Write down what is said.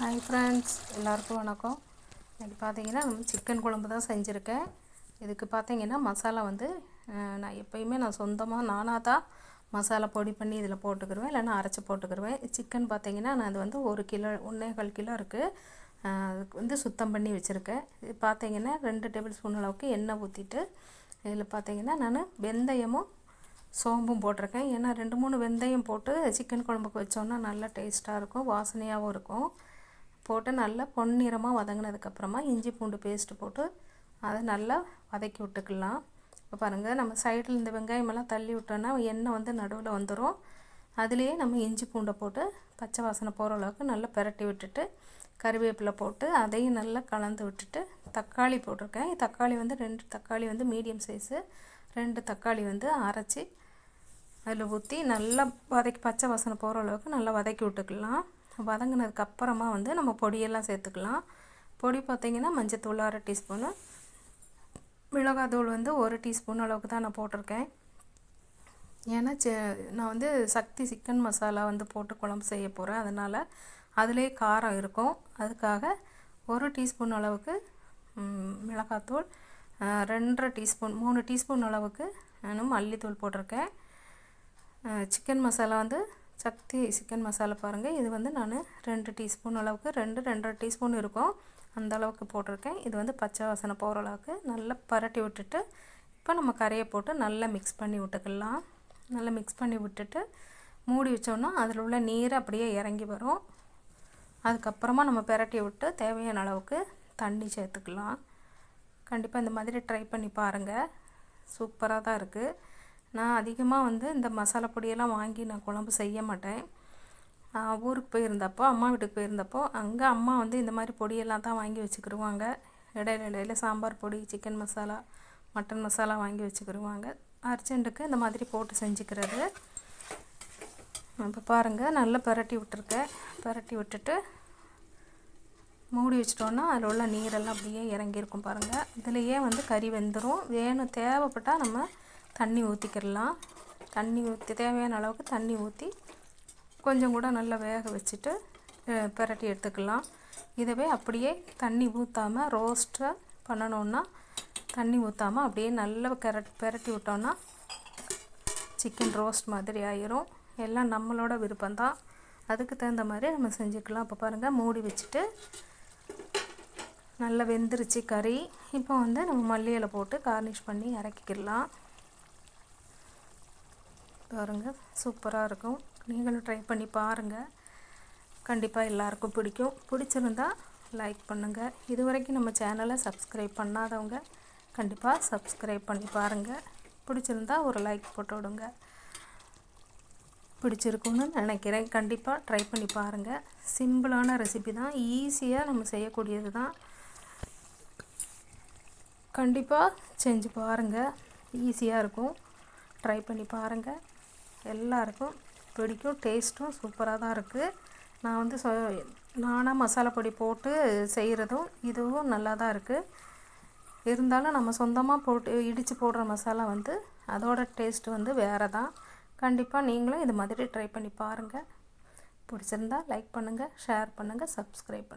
Hi friends எல்லாருக்கும் வணக்கம். இன்றைக்கி பார்த்தீங்கன்னா நம்ம சிக்கன் குழம்பு தான் செஞ்சுருக்கேன். இதுக்கு பார்த்தீங்கன்னா மசாலா வந்து நான் எப்பயுமே நான் சொந்தமாக நானாக தான் மசாலா பொடி பண்ணி இதில் போட்டுக்கிருவேன். இல்லைன்னா அரைச்சி போட்டுக்கிருவேன். சிக்கன் பார்த்தீங்கன்னா நான் அது வந்து ஒரு கிலோ ஒன்றேகால் கிலோ இருக்குது அதுக்கு வந்து சுத்தம் பண்ணி வச்சுருக்கேன். இது பார்த்தீங்கன்னா ரெண்டு டேபிள் ஸ்பூன் அளவுக்கு எண்ணெய் ஊற்றிட்டு இதில் பார்த்தீங்கன்னா நான் வெந்தயமும் சோம்பும் போட்டிருக்கேன். ஏன்னா ரெண்டு மூணு வெந்தயம் போட்டு சிக்கன் குழம்புக்கு வச்சோன்னா நல்லா டேஸ்ட்டாக இருக்கும் வாசனையாகவும் இருக்கும். போட்டு நல்லா பொன்னிறமாக வதங்கினதுக்கப்புறமா இஞ்சி பூண்டு பேஸ்ட்டு போட்டு அதை நல்லா வதக்கி விட்டுக்கலாம். இப்போ பாருங்கள் நம்ம சைடில் இந்த வெங்காயமெல்லாம் தள்ளி விட்டோன்னா எண்ணெய் வந்து நடுவில் வந்துடும் அதுலேயே நம்ம இஞ்சி பூண்டை போட்டு பச்சை வாசனை போகிற அளவுக்கு நல்லா பிரட்டி விட்டுட்டு கருவேப்பிலை போட்டு அதையும் நல்லா கலந்து விட்டுட்டு தக்காளி போட்டிருக்கேன். தக்காளி வந்து ரெண்டு தக்காளி வந்து மீடியம் சைஸு ரெண்டு தக்காளி வந்து அரைச்சி அதில் ஊற்றி நல்லா வதக்கி பச்சை வாசனை போகிற அளவுக்கு நல்லா வதக்கி விட்டுக்கலாம். வதங்கினதுக்கு அப்புறமா வந்து நம்ம பொடியெல்லாம் சேர்த்துக்கலாம். பொடி பார்த்திங்கன்னா மஞ்சத்தூள் அரை டீஸ்பூனு. மிளகாத்தூள் வந்து ஒரு டீஸ்பூன் அளவுக்கு தான் நான் போட்டிருக்கேன். ஏன்னா செ- நான் வந்து சக்தி சிக்கன் மசாலா வந்து போட்டு குழம்பு செய்ய போகிறேன் அதனால் அதிலே காரம் இருக்கும். அதுக்காக ஒரு டீஸ்பூன் அளவுக்கு மிளகாத்தூள் ரெண்டரை டீஸ்பூன் மூணு டீஸ்பூன் அளவுக்கு நான் மல்லித்தூள் போட்டிருக்கேன். சிக்கன் மசாலா வந்து சக்தி சிக்கன் மசாலா பாருங்கள் இது வந்து நான் ரெண்டு டீஸ்பூன் அளவுக்கு ரெண்டு ரெண்டரை டீஸ்பூன் இருக்கும். அந்த அளவுக்கு போட்டிருக்கேன். இது வந்து பச்சை வாசனை போகிற அளவுக்கு நல்லா பரட்டி விட்டுட்டு இப்போ நம்ம கரையை போட்டு நல்லா மிக்ஸ் பண்ணி விட்டுக்கலாம். நல்லா மிக்ஸ் பண்ணி விட்டுட்டு மூடி வச்சோன்னா அதில் உள்ள நீர் அப்படியே இறங்கி வரும். அதுக்கப்புறமா நம்ம பிரட்டி விட்டு தேவையான அளவுக்கு தண்ணி சேர்த்துக்கலாம். கண்டிப்பாக இந்த மாதிரி ட்ரை பண்ணி பாருங்கள் சூப்பராக தான் இருக்குது நான் அதிகமாக வந்து இந்த மசாலா பொடியெல்லாம் வாங்கி நான் குழம்பு செய்ய மாட்டேன். ஊருக்கு போயிருந்தப்போ அம்மா வீட்டுக்கு போயிருந்தப்போ அங்கே அம்மா வந்து இந்த மாதிரி பொடியெல்லாம் தான் வாங்கி வச்சுக்கிடுவாங்க இடையில இடையில சாம்பார் பொடி சிக்கன் மசாலா மட்டன் மசாலா வாங்கி வச்சுக்கிருவாங்க. அர்ஜென்ட்டுக்கு இந்த மாதிரி போட்டு செஞ்சுக்கிறது. இப்போ பாருங்கள் நல்லா பிரட்டி விட்டுருக்கேன் பிரட்டி விட்டுட்டு மூடி வச்சிட்டோன்னா அதில் உள்ள நீரெல்லாம் அப்படியே இறங்கியிருக்கும் பாருங்கள் இதுலேயே வந்து கறி வெந்துடும் வேணும் தேவைப்பட்டால் நம்ம தண்ணி ஊற்றிக்கிடலாம் தண்ணி ஊற்றி தேவையான அளவுக்கு தண்ணி ஊற்றி கொஞ்சம் கூட நல்லா வேக வச்சுட்டு பிரட்டி எடுத்துக்கலாம். இதுவே அப்படியே தண்ணி ஊற்றாமல் ரோஸ்ட்டாக பண்ணணுன்னா தண்ணி ஊற்றாமல் அப்படியே நல்லா கரட் பிரட்டி விட்டோன்னா சிக்கன் ரோஸ்ட் மாதிரி ஆயிரும். எல்லாம் நம்மளோட விருப்பம்தான். அதுக்கு தகுந்த மாதிரி நம்ம செஞ்சுக்கலாம். இப்போ பாருங்கள் மூடி வச்சுட்டு நல்லா வெந்துருச்சு கறி. இப்போ வந்து நம்ம மல்லியில் போட்டு கார்னிஷ் பண்ணி இறக்கிக்கிடலாம் பாருங்க. சூப்பராக இருக்கும். நீங்களும் ட்ரை பண்ணி பாருங்கள் கண்டிப்பாக எல்லாருக்கும் பிடிக்கும். பிடிச்சிருந்தா லைக் பண்ணுங்கள் இது வரைக்கும் நம்ம சேனலை சப்ஸ்கிரைப் பண்ணாதவங்க கண்டிப்பாக சப்ஸ்கிரைப் பண்ணி பாருங்கள் பிடிச்சிருந்தா ஒரு லைக் போட்டு விடுங்க. பிடிச்சிருக்குன்னு நினைக்கிறேன். கண்டிப்பாக ட்ரை பண்ணி பாருங்கள் சிம்பிளான ரெசிபி தான். ஈஸியாக நம்ம செய்யக்கூடியது தான். கண்டிப்பாக செஞ்சு பாருங்கள் ஈஸியாக இருக்கும். ட்ரை பண்ணி பாருங்கள் எல்லாருக்கும் பிடிக்கும் டேஸ்ட்டும் சூப்பராக தான் இருக்குது நான் வந்து சொ நானாக மசாலா பொடி போட்டு செய்கிறதும் இதுவும் நல்லா தான் இருக்குது இருந்தாலும் நம்ம சொந்தமாக போட்டு இடித்து போடுற மசாலா வந்து அதோட டேஸ்ட் வந்து வேறு தான். கண்டிப்பாக நீங்களும் இது மாதிரி ட்ரை பண்ணி பாருங்கள் பிடிச்சிருந்தா லைக் பண்ணுங்கள் ஷேர் பண்ணுங்கள் சப்ஸ்கிரைப் பண்ணுங்கள்